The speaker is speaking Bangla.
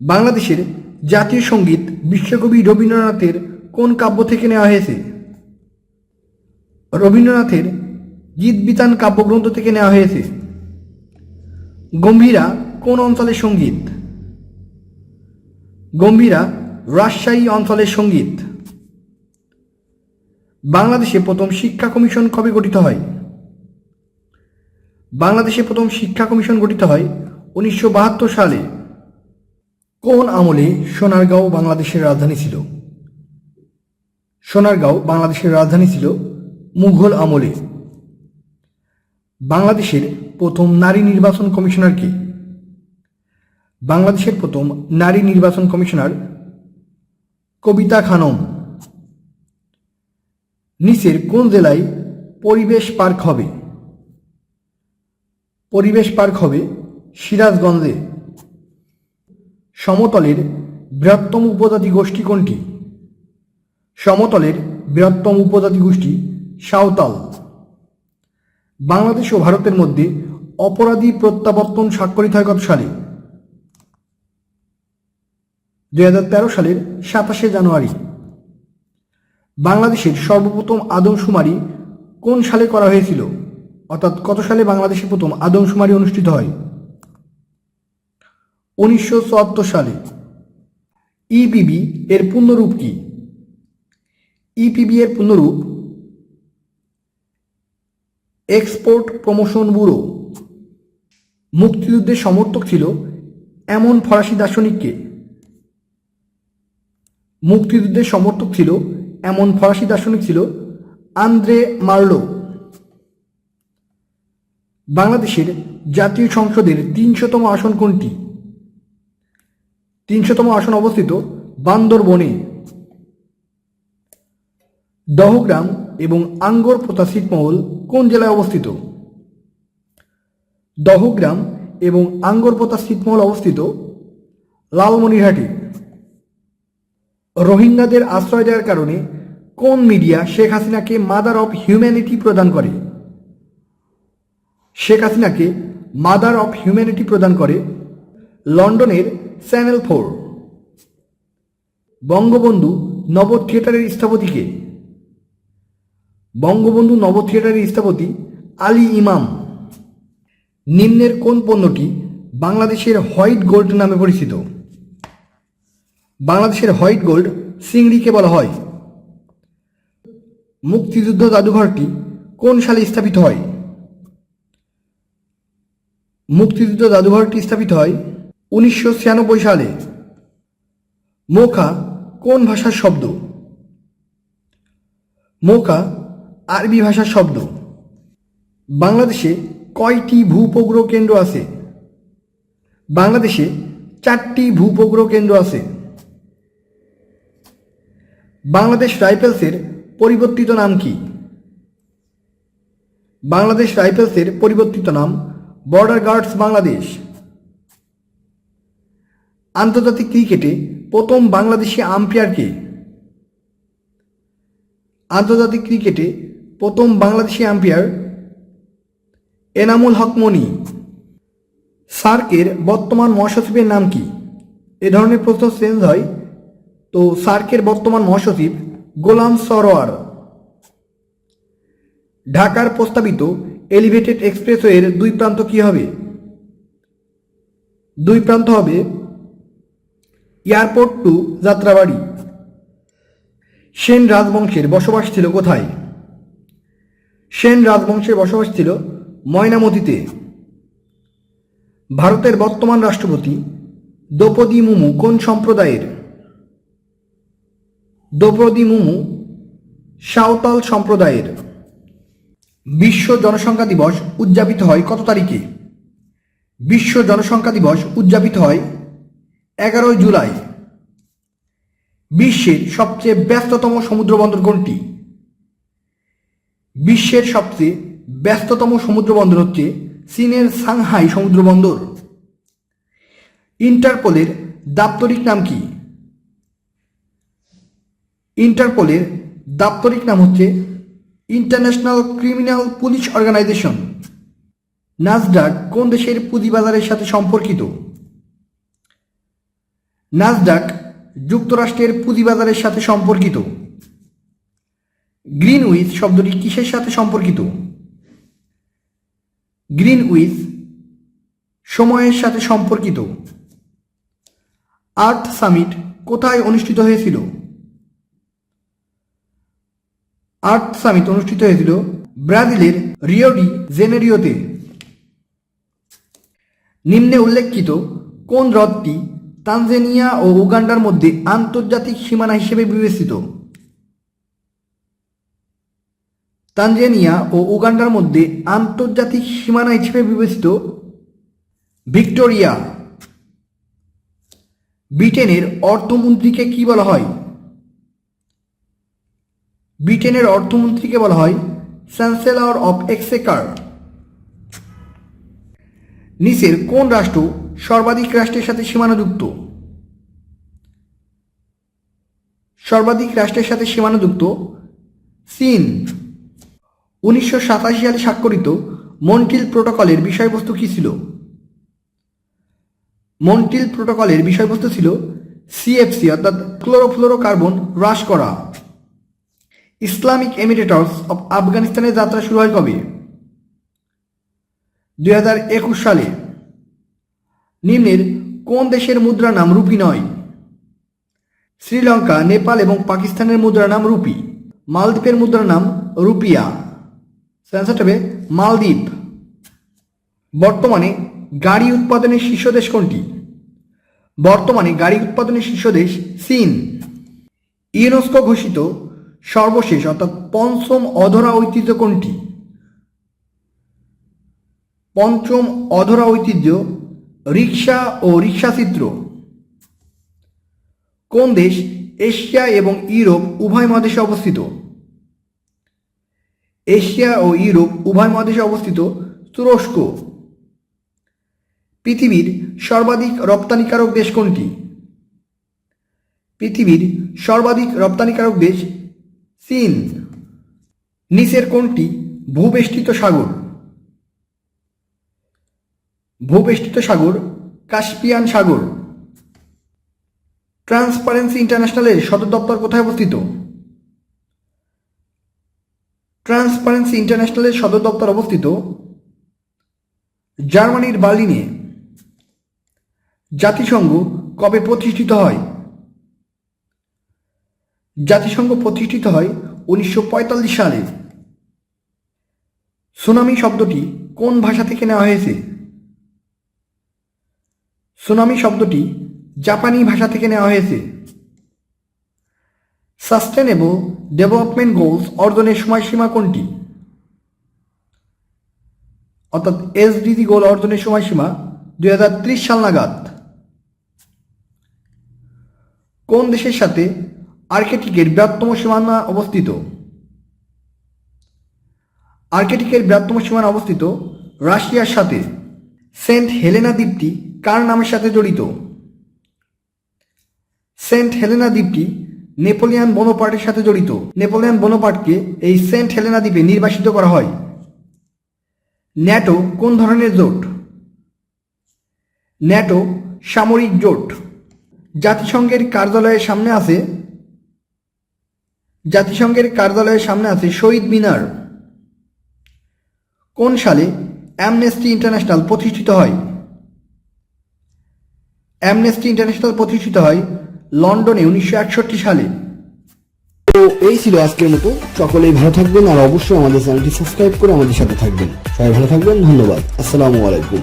বাংলাদেশের জাতীয় সংগীত বিশ্বকবি রবীন্দ্রনাথের কোন কাব্য থেকে নেওয়া হয়েছে? রবীন্দ্রনাথের গীত বিতান কাব্যগ্রন্থ থেকে নেওয়া হয়েছে। গম্ভীরা কোন অঞ্চলের সংগীত? গম্ভীরা রাজশাহী অঞ্চলের সংগীত। বাংলাদেশে প্রথম শিক্ষা কমিশন কবে গঠিত হয়? বাংলাদেশে প্রথম শিক্ষা কমিশন গঠিত হয় উনিশশো বাহাত্তর সালে। কোন আমলে সোনারগাঁও বাংলাদেশের রাজধানী ছিল? সোনারগাঁও বাংলাদেশের রাজধানী ছিল মুঘল আমলে। বাংলাদেশের প্রথম নারী নির্বাচন কমিশনার কে? বাংলাদেশের প্রথম নারী নির্বাচন কমিশনার কবিতা খানম। নিচের কোন জেলায় পরিবেশ পার্ক হবে? পরিবেশ পার্ক হবে সিরাজগঞ্জে। সমতলের বৃহত্তম উপজাতি গোষ্ঠী কোনটি? সমতলের বৃহত্তম উপজাতি গোষ্ঠী সাঁওতাল। বাংলাদেশ ও ভারতের মধ্যে অপরাধী প্রত্যাবর্তন স্বাক্ষরিত হয় কত সালে? দুই হাজার তেরো সালের সাতাশে জানুয়ারি। বাংলাদেশের সর্বপ্রথম আদমশুমারি কোন সালে করা হয়েছিল? অর্থাৎ কত সালে বাংলাদেশে প্রথম আদমশুমারি অনুষ্ঠিত হয়? উনিশশো চুয়াত্তর সালে। ইপিবি এর পূর্ণরূপ কি? ইপিবি এর পূর্ণরূপ এক্সপোর্ট প্রমোশন ব্যুরো। মুক্তিযুদ্ধের সমর্থক ছিল এমন ফরাসি দার্শনিককে। মুক্তিযুদ্ধের সমর্থক ছিল এমন ফরাসি দার্শনিক ছিল আন্দ্রে মার্লো। বাংলাদেশের জাতীয় সংসদের তিনশোতম আসন কোনটি? তিনশোতম আসন অবস্থিত বান্দরবনে। দহগ্রাম এবং আঙ্গর পোতা ছিটমহল কোন জেলায় অবস্থিত? দহগ্রাম এবং আঙ্গরপোতা ছিটমহল অবস্থিত লালমনিরহাটে। রোহিঙ্গাদের আশ্রয় দেওয়ার কারণে কোন মিডিয়া শেখ হাসিনাকে মাদার অফ হিউম্যানিটি প্রদান করে? শেখ হাসিনাকে মাদার অফ হিউম্যানিটি প্রদান করে। লন্ডনের চ্যানেল ফোর বঙ্গবন্ধু নব থিয়েটারের স্থপতিকে। বঙ্গবন্ধু নব থিয়েটারের স্থপতি আলী ইমাম। নিম্নের কোন পণ্যটি বাংলাদেশের হোয়াইট গোল্ড নামে পরিচিত? বাংলাদেশের হোয়াইট গোল্ড সিংড়িকে বলা হয়। মুক্তিযুদ্ধ জাদুঘরটি কোন সালে স্থাপিত হয়? মুক্তিযুদ্ধ জাদুঘরটি স্থাপিত হয় উনিশশো ছিয়ানব্বই সালে মোখা কোন ভাষার শব্দ? মোখা আরবি ভাষার শব্দ। বাংলাদেশে কয়টি ভূপগ্রহ কেন্দ্র আছে? বাংলাদেশে চারটি ভূপগ্রহ কেন্দ্র আছে। বাংলাদেশ রাইফেলসের পরিবর্তিত নাম কি? বাংলাদেশ রাইফেলসের পরিবর্তিত নাম বর্ডার গার্ডস বাংলাদেশ। আন্তর্জাতিক ক্রিকেটে প্রথম বাংলাদেশি আম্পায়ার কে? আন্তর্জাতিক ক্রিকেটে প্রথম বাংলাদেশি আম্পায়ার এনামুল হক মনি। সার্কের বর্তমান মহাসচিবের নাম কি? এ ধরনের প্রশ্ন চেঞ্জ হয়। তো সার্কের বর্তমান মহাসচিব গোলাম সরোয়ার। ঢাকার প্রস্তাবিত এলিভেটেড এক্সপ্রেসওয়ের দুই প্রান্ত কি হবে? দুই প্রান্ত হবে এয়ারপোর্ট টু যাত্রাবাড়ি। সেন রাজবংশের বসবাস ছিল কোথায়? সেন রাজবংশের বসবাস ছিল ময়নামতিতে। ভারতের বর্তমান রাষ্ট্রপতি দ্রৌপদী মুমু কোন সম্প্রদায়ের? দ্রৌপদী মুমু সাঁওতাল সম্প্রদায়ের। বিশ্ব জনসংখ্যা দিবস উদযাপিত হয় কত তারিখে? বিশ্ব জনসংখ্যা দিবস উদযাপিত হয় এগারোই জুলাই। বিশ্বের সবচেয়ে ব্যস্ততম সমুদ্র বন্দর কোনটি? বিশ্বের সবচেয়ে ব্যস্ততম সমুদ্র বন্দর হচ্ছে চীনের সাংহাই সমুদ্র বন্দর ইন্টারপোলের দাপ্তরিক নাম কি? ইন্টারপোলের দাপ্তরিক নাম হচ্ছে international criminal police organization. Nasdaq কোন দেশের পুঁজিবাজারের সাথে সম্পর্কিত? নাসডাক যুক্তরাষ্ট্রের পুঁজিবাজারের সাথে সম্পর্কিত। গ্রিনউইচ শব্দটি কিসের সাথে সম্পর্কিত? গ্রিনউইচ সময়ের সাথে সম্পর্কিত। আর্থ সামিট কোথায় অনুষ্ঠিত হয়েছিল? আর্থ সামিট অনুষ্ঠিত হয়েছিল ব্রাজিলের রিওডি জেনেরিওতে। নিম্নে উল্লেখিত কোন হ্রদটি তানজানিয়া ও উগান্ডার মধ্যে আন্তর্জাতিক সীমানা হিসেবে বিবেচিত। তানজানিয়া ও উগান্ডার মধ্যে আন্তর্জাতিক সীমানা হিসেবে বিবেচিত ভিক্টোরিয়া। ব্রিটেনের অর্থমন্ত্রীকে কি বলা হয়? ব্রিটেনের অর্থমন্ত্রীকে বলা হয় চ্যান্সেলর অফ এক্সেকার। নিচের কোন রাষ্ট্র সর্বাধিক রাষ্ট্রের সাথে সীমানাযুক্ত? সর্বাধিক রাষ্ট্রের সাথে সীমানাযুক্ত চীন। উনিশশো সাতাশি সালে স্বাক্ষরিত মন্টিল প্রোটোকলের বিষয়বস্তু কী ছিল? মন্টিল প্রোটোকলের বিষয়বস্তু ছিল সিএফসি অর্থাৎ ক্লোরোফ্লোরোকার্বন হ্রাস করা। ইসলামিক এমিরেটস অফ আফগানিস্তানের যাত্রা শুরু হয় কবে? দুই হাজার একুশ সালে নিম্নের কোন দেশের মুদ্রা নাম রুপি নয়? শ্রীলঙ্কা, নেপাল এবং পাকিস্তানের মুদ্রা নাম রুপি। মালদ্বীপের মুদ্রা নাম রুপিয়া। হবে মালদ্বীপ। বর্তমানে গাড়ি উৎপাদনের শীর্ষ দেশ কোনটি? বর্তমানে গাড়ি উৎপাদনের শীর্ষ দেশ চীন। ইউনেস্কো ঘোষিত সর্বশেষ অর্থাৎ পঞ্চম অধরা ঐতিহ্য কোনটি? পঞ্চম অধরা ঐতিহ্য, রিক্সা ও রিক্সা চিত্র। কোন দেশ এশিয়া এবং ইউরোপ উভয় মহাদেশে অবস্থিত? এশিয়া ও ইউরোপ উভয় মহাদেশে অবস্থিত তুরস্ক। পৃথিবীর সর্বাধিক রপ্তানিকারক দেশ কোনটি? পৃথিবীর সর্বাধিক রপ্তানিকারক দেশ চীন। নিচের কোনটি ভূবেষ্টিত সাগর? ভূবেষ্টিত সাগর, কাস্পিয়ান সাগর। ট্রান্সপারেন্সি ইন্টারন্যাশনালের সদর দপ্তর কোথায় অবস্থিত? ট্রান্সপারেন্সি ইন্টারন্যাশনালের সদর দপ্তর অবস্থিত জার্মানির বার্লিনে। জাতিসংঘ কবে প্রতিষ্ঠিত হয়? জাতিসংঘ প্রতিষ্ঠিত হয় উনিশশো পঁয়তাল্লিশ সালে। সুনামি শব্দটি কোন ভাষা থেকে নেওয়া হয়েছে? সুনামি শব্দটি জাপানি ভাষা থেকে নেওয়া হয়েছে। সাস্টেনেবল ডেভেলপমেন্ট গোলস অর্জনের সময়সীমা কোনটি? অর্থাৎ এসডিজি গোল অর্জনের সময়সীমা দুই হাজার ত্রিশ সাল নাগাদ। কোন দেশের সাথে আর্কেটিকের বৃহত্তম সীমানা অবস্থিত? আর্কেটিকের বৃহত্তম সীমানা অবস্থিত রাশিয়ার সাথে। সেন্ট হেলেনা দ্বীপটি কার নামের সাথে জড়িত? সেন্ট হেলেনা দ্বীপটি নেপোলিয়ান বনোপার্টের সাথে জড়িত। নেপোলিয়ান বনোপার্টকে এই সেন্ট হেলেনা দ্বীপে নির্বাসিত করা হয়। ন্যাটো কোন ধরনের জোট? ন্যাটো সামরিক জোট। জাতিসংঘের কার্যালয়ের সামনে আছে। জাতিসংঘের কার্যালয়ের সামনে আছে শহীদ মিনার। কোন সালে অ্যামনেস্টি ইন্টারন্যাশনাল প্রতিষ্ঠিত হয়? অ্যামনেস্টি ইন্টারন্যাশনাল প্রতিষ্ঠিত হয় লন্ডনে উনিশশো একষট্টি সালে। তো এই ছিল আজকের মতো। সকলেই ভালো থাকবেন আর অবশ্যই আমাদের চ্যানেলটি সাবস্ক্রাইব করে আমাদের সাথে থাকবেন। সবাই ভালো থাকবেন, ধন্যবাদ। আসসালামু আলাইকুম।